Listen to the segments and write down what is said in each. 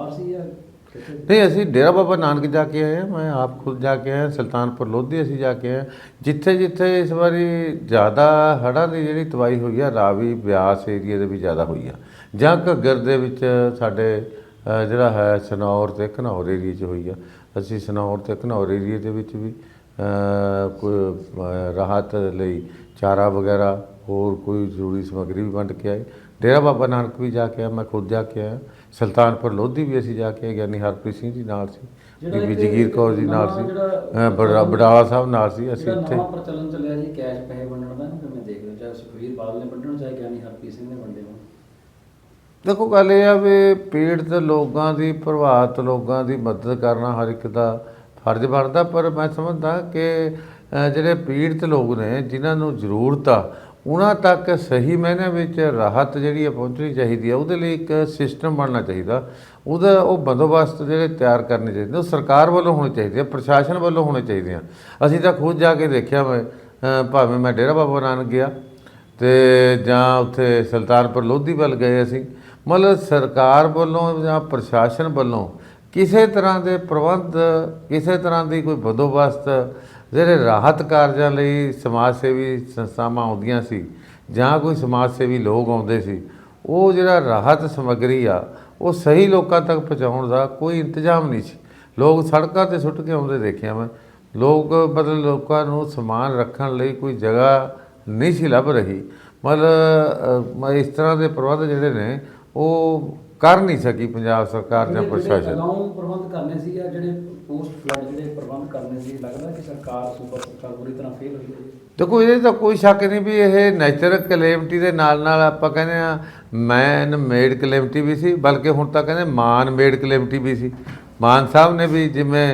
ਬਾਹਰ ਸੀ ਜਾਂ ਕਿੱਥੇ? ਨਹੀਂ ਅਸੀਂ ਡੇਰਾ ਬਾਬਾ ਨਾਨਕ ਜਾ ਕੇ ਆਏ ਹਾਂ। ਮੈਂ ਆਪ ਖੁਦ ਜਾ ਕੇ ਆਇਆ ਸੁਲਤਾਨਪੁਰ ਲੋਧੀ ਅਸੀਂ ਜਾ ਕੇ ਆਏ। ਹਾਂ। ਜਿੱਥੇ ਜਿੱਥੇ ਇਸ ਵਾਰੀ ਜ਼ਿਆਦਾ ਹੜ੍ਹਾਂ ਦੀ ਜਿਹੜੀ ਤਬਾਹੀ ਹੋਈ ਆ ਰਾਵੀ ਬਿਆਸ ਏਰੀਆ ਦੇ ਵਿੱਚ ਜ਼ਿਆਦਾ ਹੋਈ ਆ। ਜਾਂ ਘੱਗਰ ਦੇ ਵਿੱਚ ਸਾਡੇ ਅ, ਜਿਹੜਾ ਹੈ ਸਨੌਰ ਤੇ ਘਨੌਰ ਏਰੀਏ 'ਚ ਹੋਈ ਆ। ਅਸੀਂ ਸਨੌਰ ਤੇ ਘਨੌਰ ਏਰੀਏ ਦੇ ਵਿੱਚ ਵੀ ਅ, ਕੋਈ ਅ, ਰਾਹਤ ਲਈ ਚਾਰਾ ਵਗੈਰਾ ਹੋਰ ਕੋਈ ਜ਼ਰੂਰੀ ਸਮੱਗਰੀ ਵੀ ਵੰਡ ਕੇ ਆਏ। ਡੇਰਾ ਬਾਬਾ ਨਾਨਕ ਵੀ ਜਾ ਕੇ ਆਇਆ ਮੈਂ ਖੁਦ ਜਾ ਕੇ ਆਇਆ। ਸੁਲਤਾਨਪੁਰ ਲੋਧੀ ਵੀ ਅਸੀਂ ਜਾ ਕੇ ਆਏ ਗਿਆਨੀ ਹਰਪ੍ਰੀਤ ਸਿੰਘ ਜੀ ਨਾਲ ਸੀ ਬੀਬੀ ਜਗੀਰ ਕੌਰ ਜੀ ਨਾਲ ਸੀ। ਬੜਾ- ਬਡਾਲਾ ਸਾਹਿਬ ਨਾਲ ਸੀ ਅਸੀਂ ਇੱਥੇ ਨਵਾਂ ਪ੍ਰਚਲਨ ਚੱਲਿਆ ਜੀ ਕੈਸ਼ ਪੈਸੇ ਵੰਡਣ ਦਾ ਨਾ ਮੈਂ ਦੇਖ ਰਿਹਾ ਚਾਹੇ ਸੁਖਵੀਰ ਬਾਦਲ ਨੇ ਵੰਡਣ ਚਾਹੇ ਗਿਆਨੀ ਹਰਪ੍ਰੀਤ ਸਿੰਘ ਨੇ ਵੰਡੇ ਹੋਣ। ਦੇਖੋ ਗੱਲ ਇਹ ਆ ਵੀ ਪੀੜਤ ਲੋਕਾਂ ਦੀ ਪ੍ਰਭਾਵਿਤ ਲੋਕਾਂ ਦੀ ਮਦਦ ਕਰਨਾ ਹਰ ਇੱਕ ਦਾ ਫਰਜ਼ ਬਣਦਾ ਪਰ ਮੈਂ ਸਮਝਦਾ ਕਿ ਜਿਹੜੇ ਪੀੜਤ ਲੋਕ ਨੇ ਜਿਨ੍ਹਾਂ ਨੂੰ ਜ਼ਰੂਰਤ ਆ ਉਹਨਾਂ ਤੱਕ ਸਹੀ ਮਾਇਨੇ ਵਿੱਚ ਰਾਹਤ ਜਿਹੜੀ ਹੈ ਪਹੁੰਚਣੀ ਚਾਹੀਦੀ ਹੈ ਉਹਦੇ ਲਈ ਇੱਕ ਸਿਸਟਮ ਬਣਨਾ ਚਾਹੀਦਾ। ਉਹਦਾ ਉਹ ਬੰਦੋਬਸਤ ਜਿਹੜੇ ਤਿਆਰ ਕਰਨੇ ਚਾਹੀਦੇ, ਉਹ ਸਰਕਾਰ ਵੱਲੋਂ ਹੋਣੇ ਚਾਹੀਦੇ ਆ, ਪ੍ਰਸ਼ਾਸਨ ਵੱਲੋਂ ਹੋਣੇ ਚਾਹੀਦੇ ਆ। ਅਸੀਂ ਤਾਂ ਖੁਦ ਜਾ ਕੇ ਦੇਖਿਆ ਮੈਂ ਭਾਵੇਂ ਮੈਂ ਡੇਰਾ ਬਾਬਾ ਨਾਨਕ ਗਿਆ ਤੇ ਜਾਂ ਉੱਥੇ ਸੁਲਤਾਨਪੁਰ ਲੋਧੀ ਵੱਲ ਗਏ ਅਸੀਂ, ਮਤਲਬ ਸਰਕਾਰ ਵੱਲੋਂ ਜਾਂ ਪ੍ਰਸ਼ਾਸਨ ਵੱਲੋਂ ਕਿਸੇ ਤਰ੍ਹਾਂ ਦੇ ਪ੍ਰਬੰਧ, ਕਿਸੇ ਤਰ੍ਹਾਂ ਦੀ ਕੋਈ ਬੰਦੋਬਸਤ ਜਿਹੜੇ ਰਾਹਤ ਕਾਰਜਾਂ ਲਈ ਸਮਾਜ ਸੇਵੀ ਸੰਸਥਾਵਾਂ ਆਉਂਦੀਆਂ ਸੀ ਜਾਂ ਕੋਈ ਸਮਾਜ ਸੇਵੀ ਲੋਕ ਆਉਂਦੇ ਸੀ, ਉਹ ਜਿਹੜਾ ਰਾਹਤ ਸਮੱਗਰੀ ਆ, ਉਹ ਸਹੀ ਲੋਕਾਂ ਤੱਕ ਪਹੁੰਚਾਉਣ ਦਾ ਕੋਈ ਇੰਤਜ਼ਾਮ ਨਹੀਂ ਸੀ। ਲੋਕ ਸੜਕਾਂ ਤੇ ਸੁੱਟ ਕੇ ਆਉਂਦੇ ਦੇਖਿਆ ਮੈਂ। ਲੋਕ ਮਤਲਬ ਲੋਕਾਂ ਨੂੰ ਸਮਾਨ ਰੱਖਣ ਲਈ ਕੋਈ ਜਗ੍ਹਾ ਨਹੀਂ ਸੀ ਲੱਭ ਰਹੀ। ਮਤਲਬ ਇਸ ਤਰ੍ਹਾਂ ਦੇ ਪ੍ਰਬੰਧ ਜਿਹੜੇ ਨੇ, ਉਹ ਕਰ ਨਹੀਂ ਸਕੀ ਪੰਜਾਬ ਸਰਕਾਰ ਜਾਂ ਜਿਹੜੇ ਪ੍ਰਸ਼ਾਸਨ। ਅਗਾਊਂ ਪ੍ਰਬੰਧ ਕਰਨੇ ਸੀ ਜਾਂ ਜਿਹੜੇ ਪੋਸਟ ਫਲੱਡ ਜਿਹੜੇ ਪ੍ਰਬੰਧ ਕਰਨੇ ਸੀ ਲੱਗਦਾ ਕਿ ਸਰਕਾਰ ਸੂਬਾ ਸਰਕਾਰ ਪੂਰੀ ਤਰ੍ਹਾਂ ਫੇਲ ਹੋਈ ਹੈ? ਦੇਖੋ ਇਹਦੇ ਤਾਂ ਕੋਈ ਸ਼ੱਕ ਨਹੀਂ ਵੀ ਇਹ ਨੈਚੁਰਲ ਕਲੇਮਟੀ ਦੇ ਨਾਲ ਨਾਲ ਆਪਾਂ ਕਹਿੰਦੇ ਆ ਮੈਨ ਮੇਡ ਕਲੇਮਟੀ ਵੀ ਸੀ ਬਲਕਿ ਹੁਣ ਤਾਂ ਕਹਿੰਦੇ ਮਾਨ ਮੇਡ ਕਲੇਮਟੀ ਵੀ ਸੀ। ਮਾਨ ਸਾਹਿਬ ਨੇ ਵੀ ਜਿਵੇਂ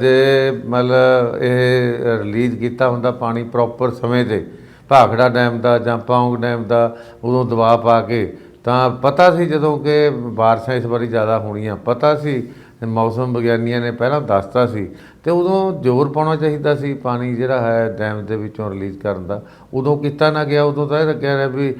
ਜੇ ਮਤਲਬ ਇਹ ਰਿਲੀਜ਼ ਕੀਤਾ ਹੁੰਦਾ ਪਾਣੀ ਪ੍ਰੋਪਰ ਸਮੇਂ ਤੇ ਭਾਖੜਾ ਡੈਮ ਦਾ ਜਾਂ ਪੌਂਗ ਡੈਮ ਦਾ ਉਦੋਂ ਦਬਾਅ ਪਾ ਕੇ ਤਾਂ ਪਤਾ ਸੀ ਜਦੋਂ ਕਿ ਬਾਰਿਸ਼ਾਂ ਇਸ ਵਾਰੀ ਜ਼ਿਆਦਾ ਹੋਣੀਆਂ, ਪਤਾ ਸੀ, ਮੌਸਮ ਵਿਗਿਆਨੀਆਂ ਨੇ ਪਹਿਲਾਂ ਦੱਸਤਾ ਸੀ ਤੇ ਉਦੋਂ ਜ਼ੋਰ ਪਾਉਣਾ ਚਾਹੀਦਾ ਸੀ, ਪਾਣੀ ਜਿਹੜਾ ਹੈ ਡੈਮ ਦੇ ਵਿੱਚੋਂ ਰਿਲੀਜ਼ ਕਰਨ ਦਾ। ਉਦੋਂ ਕੀਤਾ ਨਾ ਗਿਆ, ਉਦੋਂ ਤਾਂ ਇਹ ਲੱਗਿਆ ਰਿਹਾ ਵੀ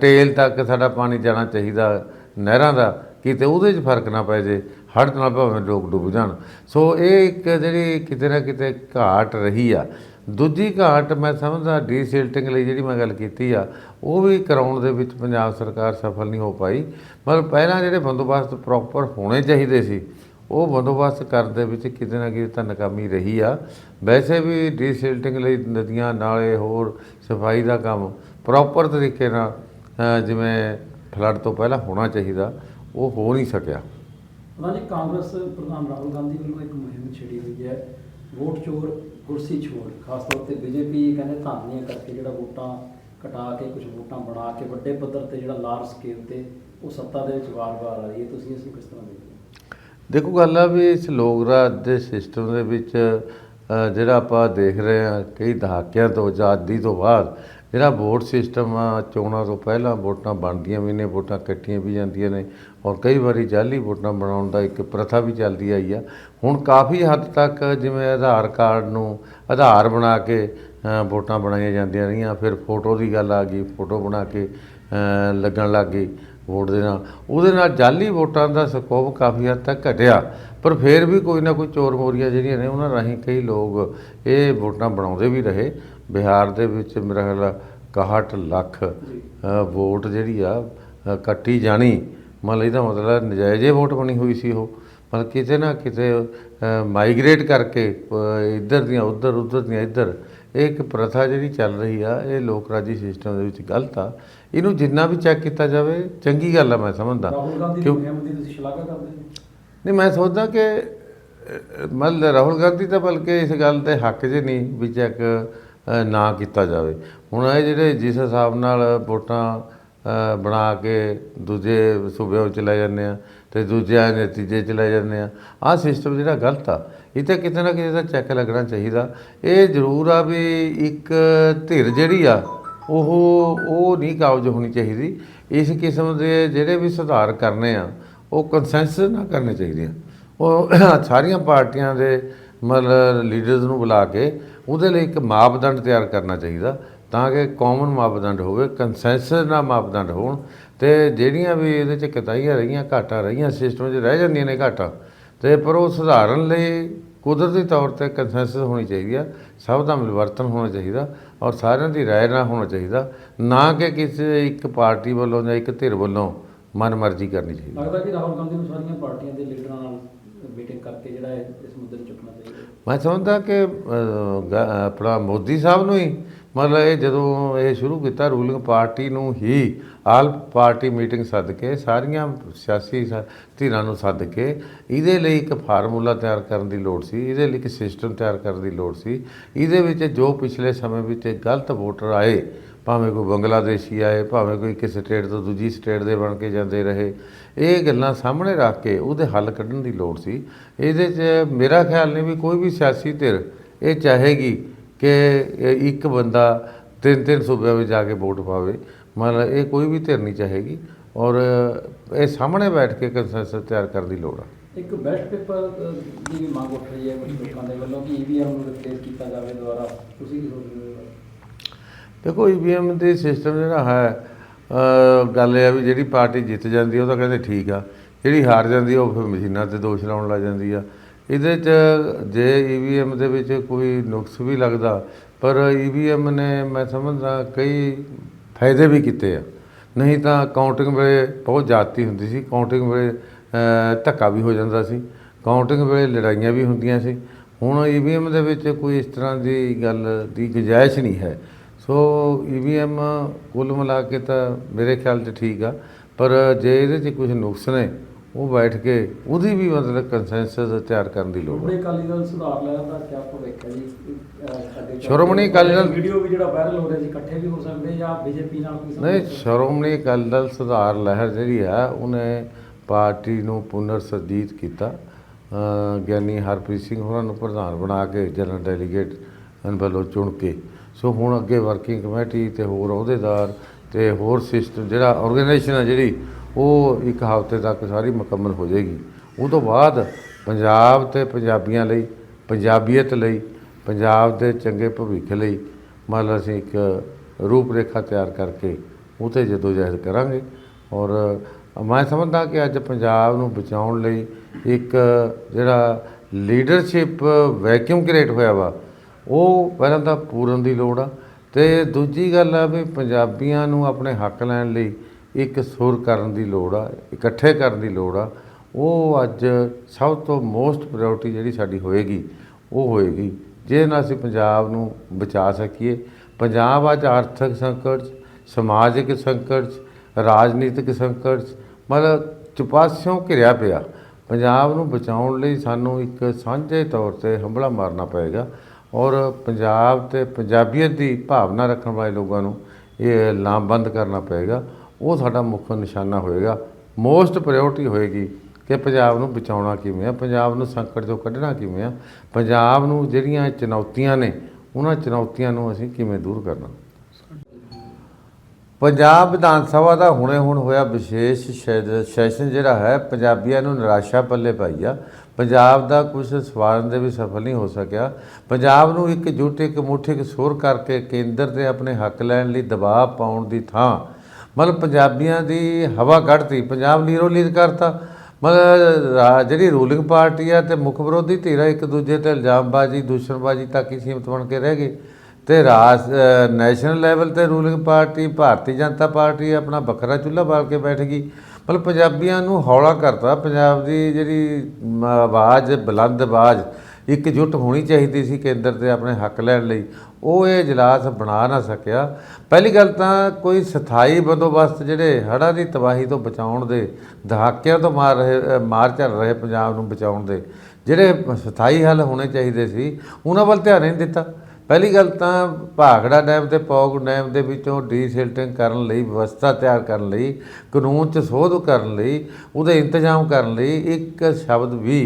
ਟੇਲ ਤੱਕ ਸਾਡਾ ਪਾਣੀ ਜਾਣਾ ਚਾਹੀਦਾ ਨਹਿਰਾਂ ਦਾ ਕਿਤੇ ਉਹਦੇ 'ਚ ਫ਼ਰਕ ਨਾ ਪੈ ਜੇ, ਹੜ੍ਹ ਨਾਲ ਭਾਵੇਂ ਲੋਕ ਡੁੱਬ ਜਾਣ। ਸੋ ਇਹ ਇੱਕ ਜਿਹੜੀ ਕਿਤੇ ਨਾ ਕਿਤੇ ਘਾਟ ਰਹੀ ਆ ਦੂਜੀ ਘਾਟ ਮੈਂ ਸਮਝਦਾ ਡੀਸਿਲਟਿੰਗ ਲਈ ਜਿਹੜੀ ਮੈਂ ਗੱਲ ਕੀਤੀ ਆ, ਉਹ ਵੀ ਕਰਾਉਣ ਦੇ ਵਿੱਚ ਪੰਜਾਬ ਸਰਕਾਰ ਸਫਲ ਨਹੀਂ ਹੋ ਪਾਈ। ਮਤਲਬ ਪਹਿਲਾਂ ਜਿਹੜੇ ਬੰਦੋਬਸਤ ਪ੍ਰੋਪਰ ਹੋਣੇ ਚਾਹੀਦੇ ਸੀ, ਉਹ ਬੰਦੋਬਸਤ ਕਰਨ ਦੇ ਵਿੱਚ ਕਿਤੇ ਨਾ ਕਿਤੇ ਤਾਂ ਨਾਕਾਮੀ ਰਹੀ ਆ। ਵੈਸੇ ਵੀ ਡੀਸਿਲਟਿੰਗ ਲਈ ਨਦੀਆਂ, ਨਾਲੇ ਹੋਰ ਸਫ਼ਾਈ ਦਾ ਕੰਮ ਪ੍ਰੋਪਰ ਤਰੀਕੇ ਨਾਲ ਜਿਵੇਂ ਫਲੱਡ ਤੋਂ ਪਹਿਲਾਂ ਹੋਣਾ ਚਾਹੀਦਾ, ਉਹ ਹੋ ਨਹੀਂ ਸਕਿਆ। ਉਹਨਾਂ ਕਾਂਗਰਸ ਪ੍ਰਧਾਨ ਰਾਹੁਲ ਗਾਂਧੀ ਵੱਲੋਂ ਇੱਕ ਮੁਹਿੰਮ ਛੇੜੀ ਹੋਈ ਹੈ ਵੋਟ ਚੋਰ, ਕੁਰਸੀ ਛੋੜ ਖਾਸ ਤੌਰ ਤੇ ਬੀਜੇਪੀ ਕਹਿੰਦੇ ਧਾਰਨੀਆਂ ਕਰਕੇ ਜਿਹੜਾ ਵੋਟਾਂ ਕਟਾ ਕੇ ਕੁਝ ਵੋਟਾਂ ਬਣਾ ਕੇ, ਵੱਡੇ ਪੱਧਰ ਤੇ ਜਿਹੜਾ ਲਾਰਜ ਸਕੇਲ ਤੇ ਉਹ ਸੱਤਾ ਦੇ ਵਿੱਚ ਵਾਰ-ਵਾਰ ਆ ਰਹੀ ਹੈ। ਤੁਸੀਂ ਇਸ ਨੂੰ ਕਿਸ ਤਰ੍ਹਾਂ ਦੇਖਦੇ ਹੋ? ਦੇਖੋ, ਗੱਲ ਆ ਵੀ ਇਸ ਲੋਕ ਰਾਜ ਦੇ ਸਿਸਟਮ ਦੇ ਵਿੱਚ ਜਿਹੜਾ ਆਪਾਂ ਦੇਖ ਰਹੇ ਹਾਂ, ਕਈ ਦਹਾਕਿਆਂ ਤੋਂ, ਆਜ਼ਾਦੀ ਤੋਂ ਬਾਅਦ ਜਿਹੜਾ ਵੋਟ ਸਿਸਟਮ ਆ, ਚੋਣਾਂ ਤੋਂ ਪਹਿਲਾਂ ਵੋਟਾਂ ਬਣਦੀਆਂ ਵੀ ਨੇ, ਵੋਟਾਂ ਕੱਟੀਆਂ ਵੀ ਜਾਂਦੀਆਂ ਨੇ ਔਰ ਕਈ ਵਾਰੀ ਜਾਲੀ ਵੋਟਾਂ ਬਣਾਉਣ ਦਾ ਇੱਕ ਪ੍ਰਥਾ ਵੀ ਚੱਲਦੀ ਆਈ ਆ। ਹੁਣ ਕਾਫੀ ਹੱਦ ਤੱਕ ਜਿਵੇਂ ਆਧਾਰ ਕਾਰਡ ਨੂੰ ਆਧਾਰ ਬਣਾ ਕੇ ਵੋਟਾਂ ਬਣਾਈਆਂ ਜਾਂਦੀਆਂ ਰਹੀਆਂ, ਫਿਰ ਫੋਟੋ ਦੀ ਗੱਲ ਆ ਗਈ, ਫੋਟੋ ਬਣਾ ਕੇ ਲੱਗਣ ਲੱਗ ਗਈ ਵੋਟ ਦੇ ਨਾਲ। ਉਹਦੇ ਨਾਲ ਜਾਲੀ ਵੋਟਾਂ ਦਾ ਸਕੋਪ ਕਾਫੀ ਹੱਦ ਤੱਕ ਘਟਿਆ, ਪਰ ਫਿਰ ਵੀ ਕੋਈ ਨਾ ਕੋਈ ਚੋਰ ਮੋਰੀਆਂ ਜਿਹੜੀਆਂ ਨੇ, ਉਹਨਾਂ ਰਾਹੀਂ ਕਈ ਲੋਕ ਇਹ ਵੋਟਾਂ ਬਣਾਉਂਦੇ ਵੀ ਰਹੇ ਬਿਹਾਰ ਦੇ ਵਿੱਚ ਮੇਰਾ ਖਿਆਲ ਆ 61 ਲੱਖ ਅ, ਵੋਟ ਜਿਹੜੀ ਆ ਅ, ਕੱਟੀ ਜਾਣੀ। ਮਤਲਬ ਇਹਦਾ ਮਤਲਬ ਨਜਾਇਜ਼ੇ ਵੋਟ ਬਣੀ ਹੋਈ ਸੀ ਉਹ। ਮਤਲਬ ਕਿਤੇ ਨਾ ਕਿਤੇ ਮਾਈਗ੍ਰੇਟ ਕਰਕੇ ਅ, ਇੱਧਰ ਦੀਆਂ ਉੱਧਰ ਉੱਧਰ ਦੀਆਂ ਇੱਧਰ। ਇਹ ਇੱਕ ਪ੍ਰਥਾ ਜਿਹੜੀ ਚੱਲ ਰਹੀ ਆ ਇਹ ਲੋਕ ਰਾਜੀ ਸਿਸਟਮ ਦੇ ਵਿੱਚ ਗਲਤ ਆ। ਇਹਨੂੰ ਜਿੰਨਾ ਵੀ ਚੈੱਕ ਕੀਤਾ ਜਾਵੇ ਚੰਗੀ ਗੱਲ ਆ ਮੈਂ ਸਮਝਦਾ। ਰਾਹੁਲ ਗਾਂਧੀ ਦੀ ਕਿਉਂ- ਮੁਹਿੰਮ ਦੀ ਤੁਸੀਂ ਸ਼ਲਾਘਾ ਕਰਦੇ ਹੋ? ਨਹੀਂ ਮੈਂ ਸੋਚਦਾ ਕਿ ਅਹ, ਮਤਲਬ ਰਾਹੁਲ ਗਾਂਧੀ ਤਾਂ ਬਲਕਿ ਇਸ ਗੱਲ ਤੇ ਹੱਕ 'ਚ ਨਹੀਂ ਵੀ ਚੈੱਕ ਨਾ ਕੀਤਾ ਜਾਵੇ। ਹੁਣ ਇਹ ਜਿਹੜੇ ਜਿਸ ਹਿਸਾਬ ਨਾਲ ਵੋਟਾਂ ਬਣਾ ਕੇ ਦੂਜੇ ਸੂਬਿਆਂ ਵਿੱਚ ਲੈ ਜਾਂਦੇ ਆ ਤੇ ਦੂਜਿਆਂ ਦੇ ਨਤੀਜੇ ਚ ਲੈ ਜਾਂਦੇ ਆ, ਆਹ ਸਿਸਟਮ ਜਿਹੜਾ ਗਲਤ ਆ। ਇਹ ਤਾਂ ਕਿਤੇ ਨਾ ਕਿਤੇ ਤਾਂ ਚੈੱਕ ਲੱਗਣਾ ਚਾਹੀਦਾ। ਇਹ ਜ਼ਰੂਰ ਆ ਵੀ ਇੱਕ ਧਿਰ ਜਿਹੜੀ ਆ, ਉਹ ਉਹ ਨਹੀਂ ਕਾਬਜ ਹੋਣੀ ਚਾਹੀਦੀ। ਇਸ ਕਿਸਮ ਦੇ ਜਿਹੜੇ ਵੀ ਸੁਧਾਰ ਕਰਨੇ ਆ, ਉਹ ਕੰਸੈਂਸਸ ਨਾ ਕਰਨੇ ਚਾਹੀਦੇ ਆ। ਉਹ ਸਾਰੀਆਂ ਪਾਰਟੀਆਂ ਦੇ ਮਤਲਬ ਲੀਡਰਸ ਨੂੰ ਬੁਲਾ ਕੇ ਉਹਦੇ ਲਈ ਇੱਕ ਮਾਪਦੰਡ ਤਿਆਰ ਕਰਨਾ ਚਾਹੀਦਾ ਤਾਂ ਕਿ ਕਾਮਨ ਮਾਪਦੰਡ ਹੋਵੇ ਕੰਸੈਂਸਸ ਨਾਲ ਮਾਪਦੰਡ ਹੋਣ ਤੇ ਜਿਹੜੀਆਂ ਵੀ ਇਹਦੇ ਚ ਕਤਾਈਆਂ ਰਹੀਆਂ, ਘਾਟਾਂ ਰਹੀਆਂ ਸਿਸਟਮ 'ਚ ਰਹਿ ਜਾਂਦੀਆਂ ਨੇ ਘਾਟਾਂ ਤੇ ਪਰ ਉਹ ਸੁਧਾਰਨ ਲਈ ਕੁਦਰਤੀ ਤੌਰ ਤੇ ਕੰਸੈਂਸਸ ਹੋਣੀ ਚਾਹੀਦੀ ਆ, ਸਭ ਦਾ ਮਿਲਵਰਤਨ ਹੋਣਾ ਚਾਹੀਦਾ ਔਰ ਸਾਰਿਆਂ ਦੀ ਰਾਏ ਨਾਲ ਹੋਣਾ ਚਾਹੀਦਾ, ਨਾ ਕਿ ਕਿਸੇ ਇੱਕ ਪਾਰਟੀ ਵੱਲੋਂ ਜਾਂ ਇੱਕ ਧਿਰ ਵੱਲੋਂ ਮਨਮਰਜ਼ੀ ਕਰਨੀ ਚਾਹੀਦੀ। ਲੱਗਦਾ ਕਿ ਰਾਹੁਲ ਗਾਂਧੀ ਨੂੰ ਸਾਰੀਆਂ ਪਾਰਟੀਆਂ ਦੇ ਲੀਡਰਾਂ ਨਾਲ ਮੀਟਿੰਗ ਕਰਕੇ ਜਿਹੜਾ ਹੈ ਇਸ ਮੁੱਦੇ ਨੂੰ ਚੁੱਕਣਾ ਚਾਹੀਦਾ। ਮੈਂ ਸਮਝਦਾ ਕਿ ਅਹ, ਗ- ਆਪਣਾ ਮੋਦੀ ਸਾਹਿਬ ਨੂੰ ਹੀ ਮਤਲਬ ਇਹ ਜਦੋਂ ਇਹ ਸ਼ੁਰੂ ਕੀਤਾ ਰੂਲਿੰਗ ਪਾਰਟੀ ਨੂੰ ਹੀ ਆਲ ਪਾਰਟੀ ਮੀਟਿੰਗ ਸੱਦ ਕੇ ਸਾਰੀਆਂ ਸਿਆਸੀ ਸ- ਧਿਰਾਂ ਨੂੰ ਸੱਦ ਕੇ ਇਹਦੇ ਲਈ ਇੱਕ ਫਾਰਮੂਲਾ ਤਿਆਰ ਕਰਨ ਦੀ ਲੋੜ ਸੀ ਇਹਦੇ ਲਈ ਇੱਕ ਸਿਸਟਮ ਤਿਆਰ ਕਰਨ ਦੀ ਲੋੜ ਸੀ। ਇਹਦੇ ਵਿੱਚ ਜੋ ਪਿਛਲੇ ਸਮੇਂ ਵਿੱਚ ਗਲਤ ਵੋਟਰ ਆਏ ਭਾਵੇਂ ਕੋਈ ਬੰਗਲਾਦੇਸ਼ੀ ਆਏ, ਭਾਵੇਂ ਕੋਈ ਕਿਸੇ ਸਟੇਟ ਤੋਂ ਦੂਜੀ ਸਟੇਟ ਦੇ ਬਣ ਕੇ ਜਾਂਦੇ ਰਹੇ, ਇਹ ਗੱਲਾਂ ਸਾਹਮਣੇ ਰੱਖ ਕੇ ਉਹਦੇ ਹੱਲ ਕੱਢਣ ਦੀ ਲੋੜ ਸੀ। ਇਹਦੇ 'ਚ ਮੇਰਾ ਖਿਆਲ ਨਹੀਂ ਵੀ ਕੋਈ ਵੀ ਸਿਆਸੀ ਧਿਰ ਇਹ ਚਾਹੇਗੀ ਕਿ ਇੱਕ ਬੰਦਾ ਤਿੰਨ ਤਿੰਨ ਸੂਬਿਆਂ ਵਿੱਚ ਜਾ ਕੇ ਵੋਟ ਪਾਵੇ। ਮਤਲਬ ਇਹ ਕੋਈ ਵੀ ਧਿਰ ਨਹੀਂ ਚਾਹੇਗੀ ਔਰ ਇਹ ਸਾਹਮਣੇ ਬੈਠ ਕੇ ਕੰਸੈਂਸਸ ਤਿਆਰ ਕਰਨ ਦੀ ਲੋੜ ਆ। ਇੱਕ ਬੈਸਟ ਪੇਪਰ ਦੀ ਵੀ ਮੰਗ ਉੱਠ ਰਹੀ ਹੈ ਕੁਝ ਲੋਕਾਂ ਦੇ ਵੱਲੋਂ ਕਿ ਈਵੀਐਮ ਨੂੰ ਰਿਪਲੇਸ ਕੀਤਾ ਜਾਵੇ ਦੁਬਾਰਾ। ਤੁਸੀਂ ਕੀ ਸੋਚਦੇ ਹੋ? ਦੇਖੋ ਈਵੀਐਮ ਦੇ ਸਿਸਟਮ ਜਿਹੜਾ ਹੈ ਗੱਲ ਇਹ ਆ ਵੀ ਜਿਹੜੀ ਪਾਰਟੀ ਜਿੱਤ ਜਾਂਦੀ ਉਹ ਤਾਂ ਕਹਿੰਦੇ ਠੀਕ ਆ। ਜਿਹੜੀ ਹਾਰ ਜਾਂਦੀ ਆ, ਉਹ ਫਿਰ ਮਸ਼ੀਨਾਂ ਤੇ ਦੋਸ਼ ਲਾਉਣ ਲੱਗ ਜਾਂਦੀ ਆ। ਇਹਦੇ 'ਚ ਜੇ ਈਵੀਐਮ ਦੇ ਵਿੱਚ ਕੋਈ ਨੁਕਸ ਵੀ ਲੱਗਦਾ, ਪਰ ਈਵੀਐਮ ਨੇ ਮੈਂ ਸਮਝਦਾ ਕਈ ਫਾਇਦੇ ਵੀ ਕੀਤੇ ਆ। ਨਹੀਂ ਤਾਂ ਕਾਊਂਟਿੰਗ ਵੇਲੇ ਬਹੁਤ ਜਾਤੀ ਹੁੰਦੀ ਸੀ ਕਾਊਂਟਿੰਗ ਵੇਲੇ ਧੱਕਾ ਵੀ ਹੋ ਜਾਂਦਾ ਸੀ। ਕਾਊਂਟਿੰਗ ਵੇਲੇ ਲੜਾਈਆਂ ਵੀ ਹੁੰਦੀਆਂ ਸੀ। ਹੁਣ ਈਵੀਐਮ ਦੇ ਵਿੱਚ ਕੋਈ ਇਸ ਤਰ੍ਹਾਂ ਦੀ ਗੱਲ ਦੀ ਗੁੰਜਾਇਸ਼ ਨਹੀਂ ਹੈ। ਸੋ ਈਵੀਐਮ ਕੁੱਲ ਮਿਲਾ ਕੇ ਤਾਂ ਮੇਰੇ ਖਿਆਲ 'ਚ ਠੀਕ ਆ ਪਰ ਜੇ ਇਹਦੇ 'ਚ ਕੁਝ ਨੁਕਸ ਨੇ ਉਹ ਬੈਠ ਕੇ ਉਹਦੀ ਵੀ ਮਤਲਬ ਕੰਸੈਂਸਸ ਤਿਆਰ ਕਰਨ ਦੀ ਲੋੜ ਹੈ ਸ਼੍ਰੋਮਣੀ ਅਕਾਲੀ ਦਲ ਸੁਧਾਰ ਲਹਿਰ ਦਾ ਕੀ ਭਵਿੱਖ ਹੈ ਜੀ ਸ਼੍ਰੋਮਣੀ ਅਕਾਲੀ ਦਲ- ਵੀਡੀਓ ਵੀ ਜਿਹੜਾ ਵਾਇਰਲ ਹੋ ਰਿਹਾ ਸੀ ਇਕੱਠੇ ਵੀ ਹੋ ਸਕਦੇ ਜਾਂ ਬੀਜੇਪੀ ਨਾਲ ਕੋਈ ਨਹੀਂ? ਸ਼੍ਰੋਮਣੀ ਅਕਾਲੀ ਦਲ ਸੁਧਾਰ ਲਹਿਰ ਜਿਹੜੀ ਆ ਉਹਨੇ ਪਾਰਟੀ ਨੂੰ ਪੁਨਰ ਸਰਜੀਤ ਕੀਤਾ। ਗਿਆਨੀ ਹਰਪ੍ਰੀਤ ਸਿੰਘ ਹੋਰਾਂ ਨੂੰ ਪ੍ਰਧਾਨ ਬਣਾ ਕੇ ਜਨਰਲ ਡੈਲੀਗੇਟ ਵੱਲੋਂ ਚੁਣ ਕੇ। ਸੋ ਹੁਣ ਅੱਗੇ ਵਰਕਿੰਗ ਕਮੇਟੀ ਤੇ ਹੋਰ ਅਹੁਦੇਦਾਰ ਤੇ ਹੋਰ ਸਿਸਟਮ ਜਿਹੜਾ ਆਰਗੇਨਾਈਜੇਸ਼ਨ ਆ ਜਿਹੜੀ, ਉਹ ਇੱਕ ਹਫ਼ਤੇ ਤੱਕ ਸਾਰੀ ਮੁਕੰਮਲ ਹੋ ਜਾਏਗੀ। ਉਹ ਤੋਂ ਬਾਅਦ ਪੰਜਾਬ ਤੇ ਪੰਜਾਬੀਆਂ ਲਈ, ਪੰਜਾਬੀਅਤ ਲਈ, ਪੰਜਾਬ ਦੇ ਚੰਗੇ ਭਵਿੱਖ ਲਈ ਮਤਲਬ ਅਸੀਂ ਇੱਕ ਰੂਪਰੇਖਾ ਤਿਆਰ ਕਰਕੇ ਉਹ 'ਤੇ ਜਦੋਜਹਿਦ ਕਰਾਂਗੇ। ਔਰ ਮੈਂ ਸਮਝਦਾ ਕਿ ਅੱਜ ਪੰਜਾਬ ਨੂੰ ਬਚਾਉਣ ਲਈ ਇੱਕ ਜਿਹੜਾ ਲੀਡਰਸ਼ਿਪ ਵੈਕਿਊਮ ਕ੍ਰੀਏਟ ਹੋਇਆ ਵਾ ਉਹ ਪਹਿਲਾਂ ਤਾਂ ਪੂਰਨ ਦੀ ਲੋੜ ਆ। ਤੇ ਦੂਜੀ ਗੱਲ ਆ ਵੀ ਪੰਜਾਬੀਆਂ ਨੂੰ ਆਪਣੇ ਹੱਕ ਲੈਣ ਲਈ ਇੱਕ ਸੁਰ ਕਰਨ ਦੀ ਲੋੜ ਆ ਇਕੱਠੇ ਕਰਨ ਦੀ ਲੋੜ ਆ। ਉਹ ਅੱਜ ਸਭ ਤੋਂ ਮੋਸਟ ਪ੍ਰਾਇੋਰਟੀ ਜਿਹੜੀ ਸਾਡੀ ਹੋਏਗੀ ਉਹ ਹੋਏਗੀ। ਜੇ ਨਾਲ ਅਸੀਂ ਪੰਜਾਬ ਨੂੰ ਬਚਾ ਸਕੀਏ ਪੰਜਾਬ ਅੱਜ ਆਰਥਿਕ ਸੰਕਟ 'ਚ, ਸਮਾਜਿਕ ਸੰਕਟ 'ਚ, ਰਾਜਨੀਤਿਕ ਸੰਕਟ 'ਚ, ਮਤਲਬ ਚੁਪਾਸਿਓਂ ਘਿਰਿਆ ਪਿਆ। ਪੰਜਾਬ ਨੂੰ ਬਚਾਉਣ ਲਈ ਸਾਨੂੰ ਇੱਕ ਸਾਂਝੇ ਤੌਰ ਤੇ ਹੰਭਲਾ ਮਾਰਨਾ ਪਏਗਾ। ਔਰ ਪੰਜਾਬ ਤੇ ਪੰਜਾਬੀਅਤ ਦੀ ਭਾਵਨਾ ਰੱਖਣ ਵਾਲੇ ਲੋਕਾਂ ਨੂੰ ਇਹ ਲਾਮਬੰਦ ਕਰਨਾ ਪਏਗਾ। ਉਹ ਸਾਡਾ ਮੁੱਖ ਨਿਸ਼ਾਨਾ ਹੋਏਗਾ। ਮੋਸਟ ਪ੍ਰਾਇੋਰਟੀ ਹੋਏਗੀ ਕਿ ਪੰਜਾਬ ਨੂੰ ਬਚਾਉਣਾ ਕਿਵੇਂ ਆ, ਪੰਜਾਬ ਨੂੰ ਸੰਕਟ ਤੋਂ ਕੱਢਣਾ ਕਿਵੇਂ ਆ, ਪੰਜਾਬ ਨੂੰ ਜਿਹੜੀਆਂ ਚੁਣੌਤੀਆਂ ਨੇ, ਉਹਨਾਂ ਚੁਣੌਤੀਆਂ ਨੂੰ ਅਸੀਂ ਕਿਵੇਂ ਦੂਰ ਕਰਨਾ। ਪੰਜਾਬ ਵਿਧਾਨ ਸਭਾ ਦਾ ਹੁਣੇ ਹੁਣ ਹੋਇਆ ਵਿਸ਼ੇਸ਼ ਸ਼ੈ- ਸੈਸ਼ਨ ਜਿਹੜਾ ਹੈ, ਪੰਜਾਬੀਆਂ ਨੂੰ ਨਿਰਾਸ਼ਾ ਪੱਲੇ ਪਾਈ ਆ। ਪੰਜਾਬ ਦਾ ਕੁਝ ਸਵਾਰਨ ਦੇ ਵੀ ਸਫਲ ਨਹੀਂ ਹੋ ਸਕਿਆ। ਪੰਜਾਬ ਨੂੰ ਇੱਕ ਜੁੱਟ ਇੱਕ ਮੁੱਠ, ਇੱਕ ਸੁਰ ਕਰਕੇ ਕੇਂਦਰ ਤੇ ਆਪਣੇ ਹੱਕ ਲੈਣ ਲਈ ਦਬਾਅ ਪਾਉਣ ਦੀ ਥਾਂ। ਮਤਲਬ ਪੰਜਾਬੀਆਂ ਦੀ ਹਵਾ ਕੱਢਤੀ, ਪੰਜਾਬ ਲੀਰੋ ਲੀਰ ਕਰਤਾ। ਮਤਲਬ ਰਾ- ਜਿਹੜੀ ਰੂਲਿੰਗ ਪਾਰਟੀ ਆ ਤੇ ਮੁੱਖ ਵਿਰੋਧੀ ਧਿਰਾਂ ਇੱਕ ਦੂਜੇ ਤੇ ਇਲਜ਼ਾਮਬਾਜ਼ੀ, ਦੂਸ਼ਣਬਾਜ਼ੀ ਤੱਕ ਹੀ ਸੀਮਤ ਬਣ ਕੇ ਰਹਿ ਗਈ ਤੇ ਰਾਜ ਨੈਸ਼ਨਲ ਲੈਵਲ ਤੇ ruling party, Bharatiya Janata party ਆਪਣਾ ਵੱਖਰਾ ਚੁੱਲ੍ਹਾ ਬਾਲ ਕੇ ਬੈਠ ਗਈ। ਮਤਲਬ ਪੰਜਾਬੀਆਂ ਨੂੰ ਹੌਲਾ ਕਰਤਾ। ਪੰਜਾਬ ਦੀ ਜਿਹੜੀ ਆਵਾਜ਼, ਬੁਲੰਦ ਆਵਾਜ਼ ਇਕਜੁੱਟ ਹੋਣੀ ਚਾਹੀਦੀ ਸੀ ਕੇਂਦਰ ਤੇ ਆਪਣੇ ਹੱਕ ਲੈਣ ਲਈ। ਉਹ ਇਹ ਇਜਲਾਸ ਬਣਾ ਨਾ ਸਕਿਆ। ਪਹਿਲੀ ਗੱਲ ਤਾਂ ਕੋਈ ਸਥਾਈ ਬੰਦੋਬਸਤ ਜਿਹੜੇ ਹੜ੍ਹਾਂ ਦੀ ਤਬਾਹੀ ਤੋਂ ਬਚਾਉਣ ਦੇ, ਦਹਾਕਿਆਂ ਤੋਂ ਮਾਰ ਰਹੇ, ਮਾਰ ਚੱਲ ਰਹੇ ਪੰਜਾਬ ਨੂੰ ਬਚਾਉਣ ਦੇ, ਜਿਹੜੇ ਸਥਾਈ ਹੱਲ ਹੋਣੇ ਚਾਹੀਦੇ ਸੀ, ਉਹਨਾਂ ਵੱਲ ਧਿਆਨ ਨਹੀਂ ਦਿੱਤਾ। ਪਹਿਲੀ ਗੱਲ ਤਾਂ ਭਾਖੜਾ ਡੈਮ ਤੇ ਪੌਗ ਡੈਮ ਦੇ ਵਿੱਚੋਂ ਡੀਸਿਲਟਿੰਗ ਕਰਨ ਲਈ, ਵਿਵਸਥਾ ਤਿਆਰ ਕਰਨ ਲਈ, ਕਾਨੂੰਨ 'ਚ ਸੋਧ ਕਰਨ ਲਈ, ਉਹਦੇ ਇੰਤਜ਼ਾਮ ਕਰਨ ਲਈ ਇੱਕ ਸ਼ਬਦ ਵੀ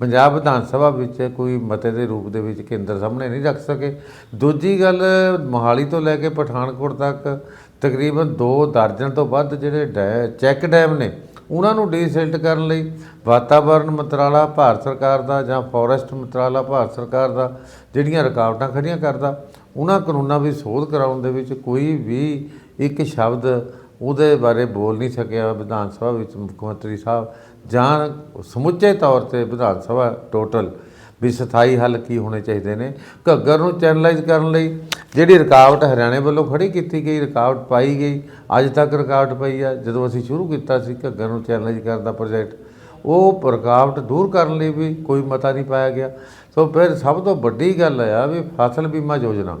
ਪੰਜਾਬ ਵਿਧਾਨ ਸਭਾ ਵਿੱਚ ਕੋਈ ਮਤੇ ਦੇ ਰੂਪ ਦੇ ਵਿੱਚ ਕੇਂਦਰ ਸਾਹਮਣੇ ਨਹੀਂ ਰੱਖ ਸਕੇ। ਦੂਜੀ ਗੱਲ, ਮੋਹਾਲੀ ਤੋਂ ਲੈ ਕੇ ਪਠਾਨਕੋਟ ਤੱਕ ਤਕਰੀਬਨ 2 ਦਰਜਨ ਤੋਂ ਵੱਧ ਜਿਹੜੇ ਡੈ, ਚੈੱਕ ਡੈਮ ਨੇ ਉਹਨਾਂ ਨੂੰ ਡੀਸਿਲਟ ਕਰਨ ਲਈ ਵਾਤਾਵਰਣ ਮੰਤਰਾਲਾ, ਭਾਰਤ ਸਰਕਾਰ ਦਾ ਜਾਂ ਫੋਰੈਸਟ ਮੰਤਰਾਲਾ, ਭਾਰਤ ਸਰਕਾਰ ਦਾ ਜਿਹੜੀਆਂ ਰੁਕਾਵਟਾਂ ਖੜੀਆਂ ਕਰਦਾ, ਉਹਨਾਂ ਕਾਨੂੰਨਾਂ ਵਿੱਚ ਸੋਧ ਕਰਾਉਣ ਦੇ ਵਿੱਚ ਕੋਈ ਵੀ ਇੱਕ ਸ਼ਬਦ ਉਹਦੇ ਬਾਰੇ ਬੋਲ ਨਹੀਂ ਸਕਿਆ ਵਿਧਾਨ ਸਭਾ ਵਿੱਚ ਮੁੱਖ ਮੰਤਰੀ ਸਾਹਿਬ ਜਾਂ ਸਮੁੱਚੇ ਤੌਰ ਤੇ ਵਿਧਾਨ ਸਭਾ ਟੋਟਲ ਵੀ ਸਥਾਈ ਹੱਲ ਕੀ ਹੋਣੇ ਚਾਹੀਦੇ ਨੇ। ਘੱਗਰ ਨੂੰ ਚੈਨਲਾਈਜ਼ ਕਰਨ ਲਈ ਜਿਹੜੀ ਰੁਕਾਵਟ ਹਰਿਆਣੇ ਵੱਲੋਂ ਖੜੀ ਕੀਤੀ ਗਈ, ਰੁਕਾਵਟ ਪਾਈ ਗਈ, ਅੱਜ ਤੱਕ ਰੁਕਾਵਟ ਪਈ ਆ, ਜਦੋਂ ਅਸੀਂ ਸ਼ੁਰੂ ਕੀਤਾ ਸੀ ਘੱਗਰ ਨੂੰ ਚੈਨਲਾਈਜ਼ ਕਰਨ ਦਾ ਪ੍ਰੋਜੈਕਟ ਉਹ ਰੁਕਾਵਟ ਦੂਰ ਕਰਨ ਲਈ ਵੀ ਕੋਈ ਮਤਾ ਨਹੀਂ ਪਾਇਆ ਗਿਆ। ਸੋ ਫਿਰ ਸਭ ਤੋਂ ਵੱਡੀ ਗੱਲ ਆ ਵੀ ਫਸਲ ਬੀਮਾ ਯੋਜਨਾ,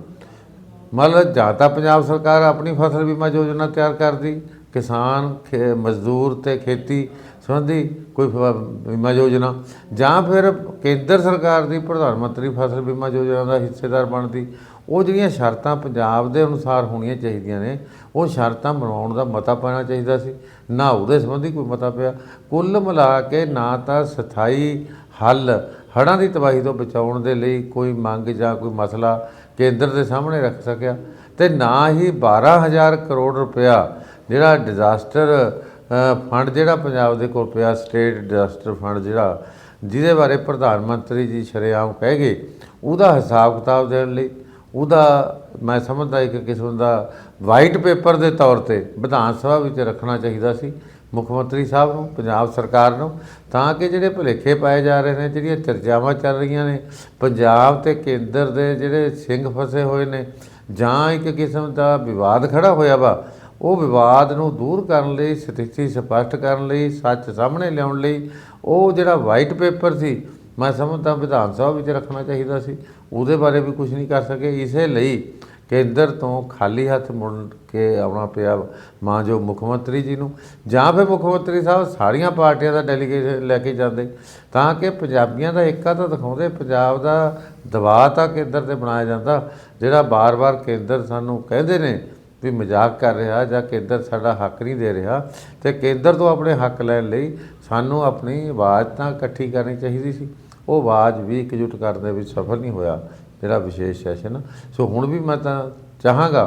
ਮਤਲਬ ਜਾਂ ਤਾਂ ਪੰਜਾਬ ਸਰਕਾਰ ਆਪਣੀ ਫਸਲ ਬੀਮਾ ਯੋਜਨਾ ਤਿਆਰ ਕਰਦੀ, ਕਿਸਾਨ, ਖੇ- ਮਜ਼ਦੂਰ ਤੇ ਖੇਤੀ ਸੰਬੰਧੀ ਕੋਈ ਫ- ਬੀਮਾ ਯੋਜਨਾ ਜਾਂ ਫਿਰ ਕੇਂਦਰ ਸਰਕਾਰ ਦੀ ਪ੍ਰਧਾਨ ਮੰਤਰੀ ਫਸਲ ਬੀਮਾ ਯੋਜਨਾ ਦਾ ਹਿੱਸੇਦਾਰ ਬਣਦੀ, ਉਹ ਜਿਹੜੀਆਂ ਸ਼ਰਤਾਂ ਪੰਜਾਬ ਦੇ ਅਨੁਸਾਰ ਹੋਣੀਆਂ ਚਾਹੀਦੀਆਂ ਨੇ, ਉਹ ਸ਼ਰਤਾਂ ਬਣਾਉਣ ਦਾ ਮਤਾ ਪਾਣਾ ਚਾਹੀਦਾ ਸੀ, ਨਾ ਉਹਦੇ ਸੰਬੰਧੀ ਕੋਈ ਮਤਾ ਪਿਆ। ਕੁੱਲ ਮਿਲਾ ਕੇ ਨਾ ਤਾਂ ਸਥਾਈ ਹੱਲ, ਹੜ੍ਹਾਂ ਦੀ ਤਬਾਹੀ ਤੋਂ ਬਚਾਉਣ ਦੇ ਲਈ ਕੋਈ ਮੰਗ ਜਾਂ ਕੋਈ ਮਸਲਾ ਕੇਂਦਰ ਦੇ ਸਾਹਮਣੇ ਰੱਖ ਸਕਿਆ ਤੇ ਨਾ ਹੀ 12000 ਕਰੋੜ ਰੁਪਇਆ ਜਿਹੜਾ ਡਿਜ਼ਾਸਟਰ ਫੰਡ ਜਿਹੜਾ ਪੰਜਾਬ ਦੇ ਕੋਲ ਪਿਆ ਸਟੇਟ ਡਿਜ਼ਾਸਟਰ ਫੰਡ ਜਿਹੜਾ, ਜਿਹਦੇ ਬਾਰੇ ਪ੍ਰਧਾਨ ਮੰਤਰੀ ਜੀ ਸ਼ਰੇਆਮ ਕਹਿ ਗਏ ਉਹਦਾ ਹਿਸਾਬ ਕਿਤਾਬ ਦੇਣ ਲਈ, ਉਹਦਾ ਮੈਂ ਸਮਝਦਾ ਇੱਕ ਕਿਸਮ ਦਾ ਵਾਈਟ ਪੇਪਰ ਦੇ ਤੌਰ ਤੇ ਵਿਧਾਨ ਸਭਾ ਵਿੱਚ ਰੱਖਣਾ ਚਾਹੀਦਾ ਸੀ, ਮੁੱਖ ਮੰਤਰੀ ਸਾਹਿਬ ਨੂੰ, ਪੰਜਾਬ ਸਰਕਾਰ ਨੂੰ, ਤਾਂ ਕਿ ਜਿਹੜੇ ਭੁਲੇਖੇ ਪਾਏ ਜਾ ਰਹੇ ਨੇ, ਜਿਹੜੀਆਂ ਚਰਚਾਵਾਂ ਚੱਲ ਰਹੀਆਂ ਨੇ, ਪੰਜਾਬ ਤੇ ਕੇਂਦਰ ਦੇ ਜਿਹੜੇ ਸਿੰਘ ਫਸੇ ਹੋਏ ਨੇ, ਜਾਂ ਇੱਕ ਕਿਸਮ ਦਾ ਵਿਵਾਦ ਖੜਾ ਹੋਇਆ ਵਾ ਉਹ ਵਿਵਾਦ ਨੂੰ ਦੂਰ ਕਰਨ ਲਈ, ਸਥਿਤੀ ਸਪਸ਼ਟ ਕਰਨ ਲਈ, ਸੱਚ ਸਾਹਮਣੇ ਲਿਆਉਣ ਲਈ, ਉਹ ਜਿਹੜਾ ਵਾਈਟ ਪੇਪਰ ਸੀ, ਮੈਂ ਸਮਝਦਾ ਵਿਧਾਨ ਸਭਾ ਵਿੱਚ ਰੱਖਣਾ ਚਾਹੀਦਾ ਸੀ। ਉਹਦੇ ਬਾਰੇ ਵੀ ਕੁਝ ਨਹੀਂ ਕਰ ਸਕੇ। ਇਸੇ ਲਈ ਕੇਂਦਰ ਤੋਂ ਖਾਲੀ ਹੱਥ ਮੁੜ ਕੇ ਆਉਣਾ ਪਿਆ ਮਾਂ ਜੋ ਮੁੱਖ ਮੰਤਰੀ ਜੀ ਨੂੰ। ਜਾਂ ਫਿਰ ਮੁੱਖ ਮੰਤਰੀ ਸਾਹਿਬ ਸਾਰੀਆਂ ਪਾਰਟੀਆਂ ਦਾ ਡੈਲੀਗੇਸ਼ਨ ਲੈ ਕੇ ਜਾਂਦੇ। ਤਾਂ ਕਿ ਪੰਜਾਬੀਆਂ ਦਾ ਏਕਾ ਤਾਂ ਦਿਖਾਉਂਦੇ, ਪੰਜਾਬ ਦਾ ਦਬਾਅ ਤਾਂ ਕੇਂਦਰ ਤੇ ਬਣਾਇਆ ਜਾਂਦਾ, ਜਿਹੜਾ ਬਾਰ-ਬਾਰ ਕੇਂਦਰ ਸਾਨੂੰ ਕਹਿੰਦੇ ਨੇ ਵੀ ਮਜ਼ਾਕ ਕਰ ਰਿਹਾ ਜਾਂ ਕੇਂਦਰ ਸਾਡਾ ਹੱਕ ਨਹੀਂ ਦੇ ਰਿਹਾ, ਤੇ ਕੇਂਦਰ ਤੋਂ ਆਪਣੇ ਹੱਕ ਲੈਣ ਲਈ ਸਾਨੂੰ ਆਪਣੀ ਆਵਾਜ਼ ਤਾਂ ਇਕੱਠੀ ਕਰਨੀ ਚਾਹੀਦੀ ਸੀ। ਉਹ ਆਵਾਜ਼ ਵੀ ਇਕਜੁੱਟ ਕਰਨ ਦੇ ਵਿੱਚ ਸਫਲ ਨਹੀਂ ਹੋਇਆ, ਜਿਹੜਾ ਵਿਸ਼ੇਸ਼ ਸੈਸ਼ਨ। ਸੋ ਹੁਣ ਵੀ ਮੈਂ ਤਾਂ ਚਾਹਾਂਗਾ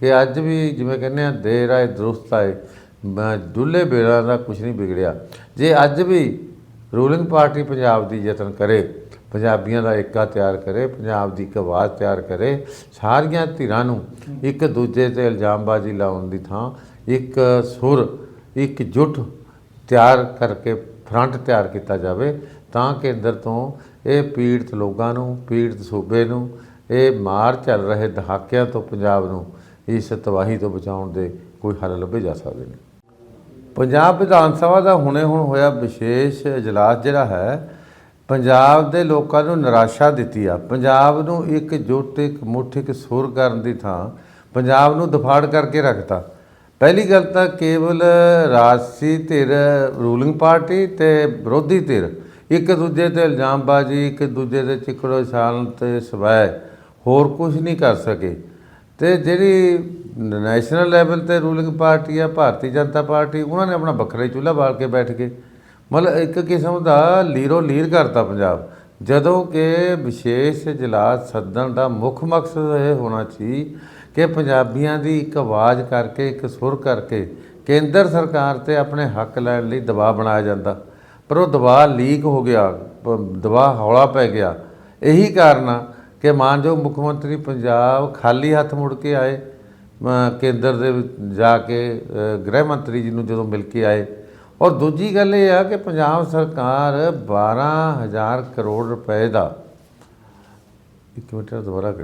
ਕਿ ਅੱਜ ਵੀ ਜਿਵੇਂ ਕਹਿੰਦੇ ਆ, ਦੇਰ ਆਏ, ਦਰੁਸਤ ਆਏ, ਮੈਂ ਡੁੱਲੇ ਬੇੜਾਂ ਦਾ ਕੁਝ ਨਹੀਂ ਵਿਗੜਿਆ। ਜੇ ਅੱਜ ਵੀ ਰੂਲਿੰਗ ਪਾਰਟੀ ਪੰਜਾਬ ਦੀ ਯਤਨ ਕਰੇ ਪੰਜਾਬੀਆਂ ਦਾ ਏਕਾ ਤਿਆਰ ਕਰੇ, ਪੰਜਾਬ ਦੀ ਇੱਕ ਆਵਾਜ਼ ਤਿਆਰ ਕਰੇ। ਸਾਰੀਆਂ ਧਿਰਾਂ ਨੂੰ ਇੱਕ ਦੂਜੇ ਤੇ ਇਲਜ਼ਾਮਬਾਜ਼ੀ ਲਾਉਣ ਦੀ ਥਾਂ, ਇੱਕ ਸੁਰ, ਇੱਕ ਜੁਟ ਤਿਆਰ ਕਰਕੇ, ਫਰੰਟ ਤਿਆਰ ਕੀਤਾ ਜਾਵੇ ਤਾਂ ਕੇਂਦਰ ਤੋਂ ਇਹ ਪੀੜਤ ਲੋਕਾਂ ਨੂੰ, ਪੀੜਤ ਸੂਬੇ ਨੂੰ, ਇਹ ਮਾਰ ਚੱਲ ਰਹੇ ਦਹਾਕਿਆਂ ਤੋਂ ਪੰਜਾਬ ਨੂੰ ਇਸ ਤਬਾਹੀ ਤੋਂ ਬਚਾਉਣ ਦੇ ਕੋਈ ਹੱਲ ਲੱਭੇ ਜਾ ਸਕਦੇ ਨੇ। ਪੰਜਾਬ ਵਿਧਾਨ ਸਭਾ ਦਾ ਹੁਣੇ ਹੁਣ ਹੋਇਆ ਵਿਸ਼ੇਸ਼ ਇਜਲਾਸ ਜਿਹੜਾ ਹੈ ਪੰਜਾਬ ਦੇ ਲੋਕਾਂ ਨੂੰ ਨਿਰਾਸ਼ਾ ਦਿੱਤੀ ਆ। ਪੰਜਾਬ ਨੂੰ ਇੱਕ ਜੁੱਟ, ਇੱਕ ਮੁੱਠ, ਇੱਕ ਸੁਰ ਕਰਨ ਦੀ ਥਾਂ ਪੰਜਾਬ ਨੂੰ ਦਫਾੜ ਕਰਕੇ ਰੱਖਤਾ। ਪਹਿਲੀ ਗੱਲ ਤਾਂ ਕੇਵਲ ਰਾਜਸੀ ਧਿਰ, ਰੂਲਿੰਗ ਪਾਰਟੀ ਤੇ ਵਿਰੋਧੀ ਧਿਰ, ਇੱਕ ਦੂਜੇ ਤੇ ਇਲਜ਼ਾਮਬਾਜ਼ੀ, ਇੱਕ ਦੂਜੇ ਦੇ ਚਿੱਕੜੋ ਛਾਲਣ ਤੇ ਸਵੈ, ਹੋਰ ਕੁਝ ਨਹੀਂ ਕਰ ਸਕੇ। ਤੇ ਜਿਹੜੀ ਨੈਸ਼ਨਲ ਲੈਵਲ ਤੇ ਰੂਲਿੰਗ ਪਾਰਟੀ ਆ, ਭਾਰਤੀ ਜਨਤਾ ਪਾਰਟੀ, ਉਹਨਾਂ ਨੇ ਆਪਣਾ ਵੱਖਰਾ ਚੁੱਲ੍ਹਾ ਬਾਲ ਕੇ ਬੈਠ ਗਏ। ਮਤਲਬ ਇੱਕ ਕਿਸਮ ਦਾ ਲੀਰੋ ਲੀਰ ਕਰਤਾ ਪੰਜਾਬ। ਜਦੋਂ ਕਿ ਵਿਸ਼ੇਸ਼ ਇਜਲਾਸ ਸੱਦਣ ਦਾ ਮੁੱਖ ਮਕਸਦ ਇਹ ਹੋਣਾ ਸੀ ਕਿ ਪੰਜਾਬੀਆਂ ਦੀ ਇੱਕ ਆਵਾਜ਼ ਕਰਕੇ, ਇੱਕ ਸੁਰ ਕਰਕੇ ਕੇਂਦਰ ਸਰਕਾਰ ਤੇ ਆਪਣੇ ਹੱਕ ਲੈਣ ਲਈ ਦਬਾਅ ਬਣਾਇਆ ਜਾਂਦਾ। ਪਰ ਉਹ ਦਬਾਅ ਲੀਕ ਹੋ ਗਿਆ ਦਬਾਅ ਹੌਲਾ ਪੈ ਗਿਆ। ਇਹੀ ਕਾਰਨ ਆ ਕਿ ਮਾਨਯੋਗ ਮੁੱਖ ਮੰਤਰੀ ਪੰਜਾਬ ਖਾਲੀ ਹੱਥ ਮੁੜ ਕੇ ਆਏ। ਕੇਂਦਰ ਦੇ ਜਾ ਕੇ ਗ੍ਰਹਿ ਮੰਤਰੀ ਜੀ ਨੂੰ ਜਦੋਂ ਮਿਲ ਕੇ ਆਏ ਔਰ ਦੂਜੀ ਗੱਲ ਇਹ ਆ ਕਿ ਪੰਜਾਬ ਸਰਕਾਰ 12000 ਕਰੋੜ ਰੁਪਏ ਦਾ ਇੱਕ ਮਿੰਟ ਦੁਬਾਰਾ ਕਰੀ